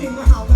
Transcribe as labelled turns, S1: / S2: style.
S1: จริงมาเห่า